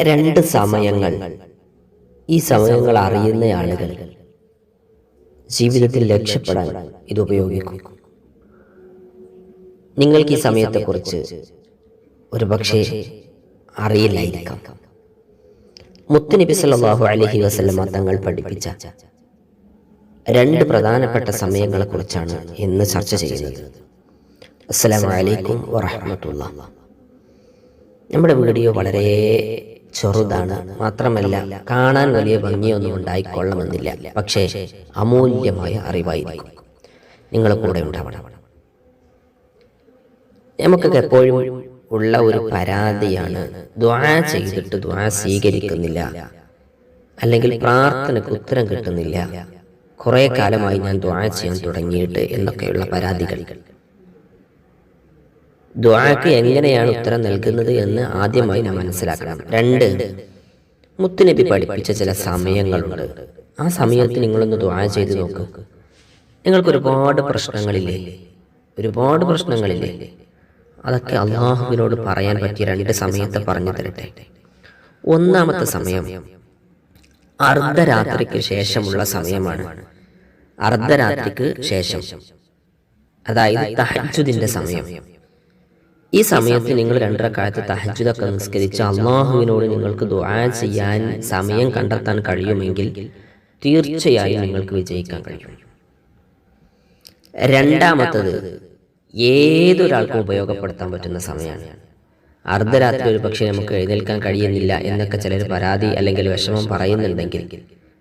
രണ്ട് സമയങ്ങൾ. ഈ സമയങ്ങൾ അറിയുന്ന ആളുകൾ. ജീവിതത്തിൽ രക്ഷപ്പെടാൻ ഇത് ഉപയോഗിക്കും. നിങ്ങൾക്ക് ഈ സമയത്തെക്കുറിച്ച് ഒരു പക്ഷേ അറിയില്ലായിരിക്കാം. മുത്തുനബി സല്ലല്ലാഹു അലൈഹി വസല്ലമ തങ്ങൾ പഠിപ്പിച്ച രണ്ട് പ്രധാനപ്പെട്ട സമയങ്ങളെക്കുറിച്ചാണ് ഇന്ന് ചർച്ച ചെയ്യുന്നത്. അസ്സലാമു അലൈക്കും വറഹമത്തുള്ള നമ്മുടെ വീഡിയോ വളരെ ചെറുതാണ്. മാത്രമല്ല കാണാൻ വലിയ ഭംഗിയൊന്നും ഉണ്ടായിക്കൊള്ളണമെന്നില്ല. പക്ഷേ അമൂല്യമായ അറിവായിരിക്കും. നിങ്ങൾ കൂടെ ഉണ്ടാവണം. നമുക്കൊക്കെ എപ്പോഴും ഉള്ള ഒരു പരാതിയാണ് ദ്വാ ചെയ്തിട്ട് ദ്വാ സ്വീകരിക്കുന്നില്ല. അല്ലെങ്കിൽ പ്രാർത്ഥനയ്ക്ക് ഉത്തരം കിട്ടുന്നില്ല. കുറേ കാലമായി ഞാൻ ദ്വാ ചെയ്യാൻ തുടങ്ങിയിട്ട് എന്നൊക്കെയുള്ള പരാതികൾ. ദ്വാക്ക് എങ്ങനെയാണ് ഉത്തരം നൽകുന്നത് എന്ന് ആദ്യമായി നാം മനസ്സിലാക്കണം. രണ്ട് മുത്തുനബി പഠിപ്പിച്ച ചില സമയങ്ങളുണ്ട്. ആ സമയത്ത് നിങ്ങളൊന്ന് ദ്വാ ചെയ്ത് നോക്ക്. നിങ്ങൾക്ക് ഒരുപാട് പ്രശ്നങ്ങളില്ലേ? ഒരുപാട് പ്രശ്നങ്ങളില്ലേ? അതൊക്കെ അള്ളാഹുവിനോട് പറയാൻ പറ്റിയ രണ്ട് സമയത്തെ പറഞ്ഞു തരട്ടെ. ഒന്നാമത്തെ സമയം അർദ്ധരാത്രിക്ക് ശേഷമുള്ള സമയമാണ്. അർദ്ധരാത്രിക്ക് ശേഷം. അതായത് തഹജുദിന്റെ സമയം. ഈ സമയത്ത് നിങ്ങൾ രണ്ടരക്കാലത്ത് തഹജുദൊക്കെ നിസ്കരിച്ച് അള്ളാഹുവിനോട് നിങ്ങൾക്ക് ദുആ ചെയ്യാൻ സമയം കണ്ടെത്താൻ കഴിയുമെങ്കിൽ തീർച്ചയായും നിങ്ങൾക്ക് വിജയിക്കാൻ കഴിയും. രണ്ടാമത്തത് ഏതൊരാൾക്കും ഉപയോഗപ്പെടുത്താൻ പറ്റുന്ന സമയമാണ്. അർദ്ധരാത്രി ഒരു പക്ഷേ നമുക്ക് എഴുന്നേൽക്കാൻ കഴിയുന്നില്ല എന്നൊക്കെ ചിലർ പരാതി അല്ലെങ്കിൽ വിഷമം പറയുന്നുണ്ടെങ്കിൽ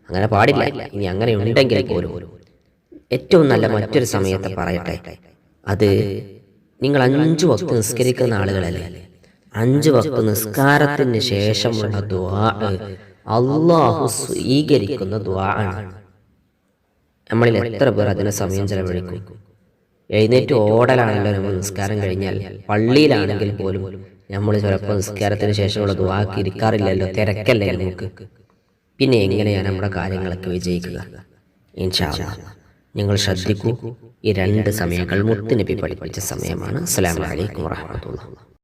അങ്ങനെ പാടില്ല. ഇനി അങ്ങനെ ഉണ്ടെങ്കിൽ പോലും ഏറ്റവും നല്ല മറ്റൊരു സമയത്തെ പറയട്ടെ. അത് നിങ്ങൾ അഞ്ചു വക്ത് നിസ്കരിക്കുന്ന ആളുകളല്ലേ? അഞ്ചു വക്ത് നിസ്കാരത്തിന് ശേഷമുള്ള ദ്വാ അള്ളാഹു സ്വീകരിക്കുന്ന ദ്വാ ആണ്. നമ്മളിൽ എത്ര പേർ അതിന് സമയം ചെലവഴിക്കും? എഴുന്നേറ്റ് ഓടലാണല്ലോ നമ്മൾ നിസ്കാരം കഴിഞ്ഞാൽ. പള്ളിയിലാണെങ്കിൽ പോലും നമ്മൾ ചിലപ്പോൾ നിസ്കാരത്തിന് ശേഷമുള്ള ദ്വാക്ക് ഇരിക്കാറില്ലല്ലോ തിരക്കല്ലേ നമുക്ക്. പിന്നെ എങ്ങനെയാണ് നമ്മുടെ കാര്യങ്ങളൊക്കെ വിജയിക്കുക? ഇൻഷാ. നിങ്ങൾ ശ്രദ്ധിക്കൂ. ഈ രണ്ട് സമയങ്ങൾ മുത്തുനബി പഠിപ്പിച്ച സമയമാണ്. അസ്സലാമു അലൈക്കും വറഹ്മത്തുള്ളാഹി.